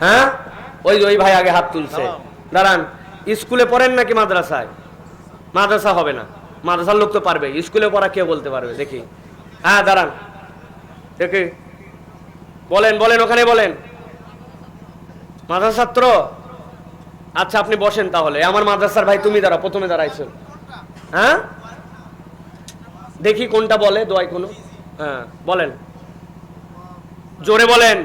হ্যাঁ? ওই ওই ভাই আগে হাত তুলছে। দাঁড়ান স্কুলে পড়েন নাকি মাদ্রাসায়? মাদ্রাসা হবে না। মাদ্রাসার লোক তো পারবে। স্কুলে পড়া কে বলতে পারবে? দেখি। হ্যাঁ দাঁড়ান। দেখি। বলেন বলেন ওখানে বলেন। মাদ্রাসা ছাত্র? আচ্ছা আপনি বসেন তাহলে। আমার মাদ্রাসার ভাই তুমি দাঁড়াও প্রথমে দাঁড়াইছো। হ্যাঁ? দেখি কোনটা বলে দোয়াই কোনো। হ্যাঁ বলেন। জোরে বলেন।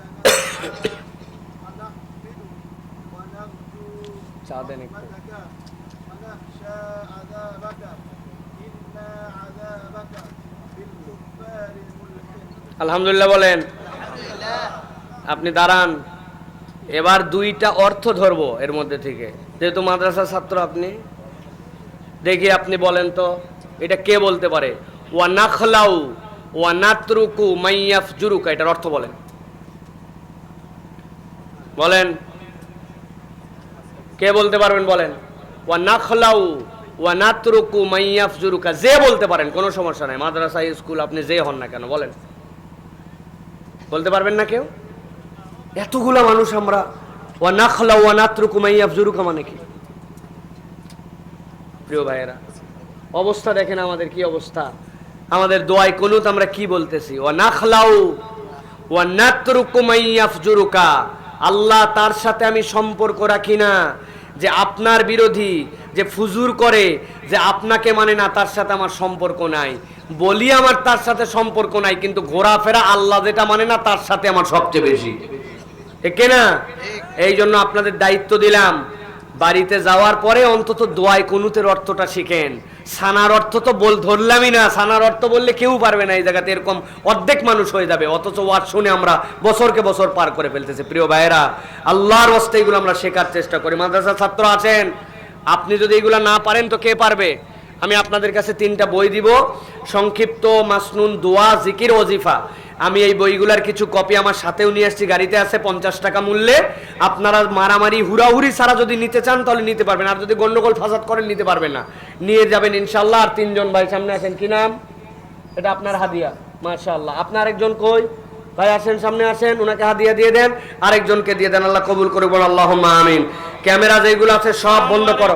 চা দেন একটু। আলহামদুলিল্লাহ বলেন। আপনি দাঁড়ান। এবার দুইটা অর্থ ধরবো এর মধ্যে থেকে। যেহেতু মাদ্রাসার ছাত্র আপনি, দেখি আপনি বলেন তো, এটা কে বলতে পারে? ওয়া নাখলাউ, ওয়া নাতরুকু মাইয়াফ জুরুকা এটার অর্থ বলেন। বলেন। কে বলতে পারবেন বলেন? ওয়া নাখলাউ ওয়া নাতরুকু মাইয়াফ জুরুকা যে বলতে পারেন, কোনো সমস্যা নাই। মাদ্রাসা, স্কুল, আপনি যে হন না কেন, বলেন। বলতে পারবেন না কেউ? এতগুলা মানুষ আমরা, ওয়া নাখলা ওয়া নাতরুকু মাইয়াফ জুরুকা মানে কি? প্রিয় ভাইয়েরা, অবস্থা দেখেন আমাদের কি অবস্থা। আমাদের দোয়াই কুনুত আমরা কি বলতেছি? ওয়া নাখলাউ ওয়া নাতরুকু মাইয়াফ জুরুকা আল্লাহ তার সাথে আমি সম্পর্ক রাখি না যে আপনার বিরোধী যে ফুজুর করে যে আপনাকে মানে না, তার সাথে আমার সম্পর্ক নাই। বলি আমার তার সাথে সম্পর্ক নাই, কিন্তু ঘোরাফেরা আল্লাহ যেটা মানে না, তার সাথে আমার সবচেয়ে বেশি। ঠিক না এই জন্য আপনাদের দায়িত্ব দিলাম। বাড়িতে যাওয়ার পরে অন্তত দোয়াই কুনুতের অর্থটা শিখেন। সানার অর্থ তো বল ধরলামই না, সানার অর্থ বললে কেউ পারবে না এই জায়গাতে, এরকম অর্ধেক মানুষ হয়ে যাবে, অথচ ওয়াজ শুনে আমরা বছরকে বছর পার করে ফেলতেছি। প্রিয় ভাইয়েরা, আল্লাহর অস্তে এগুলো আমরা শেখার চেষ্টা করি। মাদ্রাসার ছাত্র আছেন, আপনি যদি এগুলো না পারেন তো কে পারবে? আমি আপনাদের কাছে তিনটা বই দিব। সংক্ষিপ্ত মাসনুন দোয়া, জিকির, ওজিফা। আমি এই বইগুলার কিছু কপি আমার সাথেও নিয়ে আসছি, গাড়িতে আছে পঞ্চাশ টাকা মূল্যে। আপনারা মারামারি, হুড়াহুড়ি ছাড়া যদি নিতে চান তাহলে নিতে পারবেন, আর যদি গন্ডগোল, ফাসাদ করেন নিতে পারবেন না। নিয়ে যাবেন ইনশাল্লাহ আর তিনজন ভাই সামনে আছেন, কি নাম? এটা আপনার হাদিয়া, মাশাআল্লাহ। আপনার একজন কই? ভাই আসেন, সামনে আসেন ওনাকে হাদিয়া দিয়ে দেন। আরেকজনকে দিয়ে দেন, আল্লাহ কবুল করে বল আল্লাহ আমিন। ক্যামেরা যেগুলো আছে সব বন্ধ করো।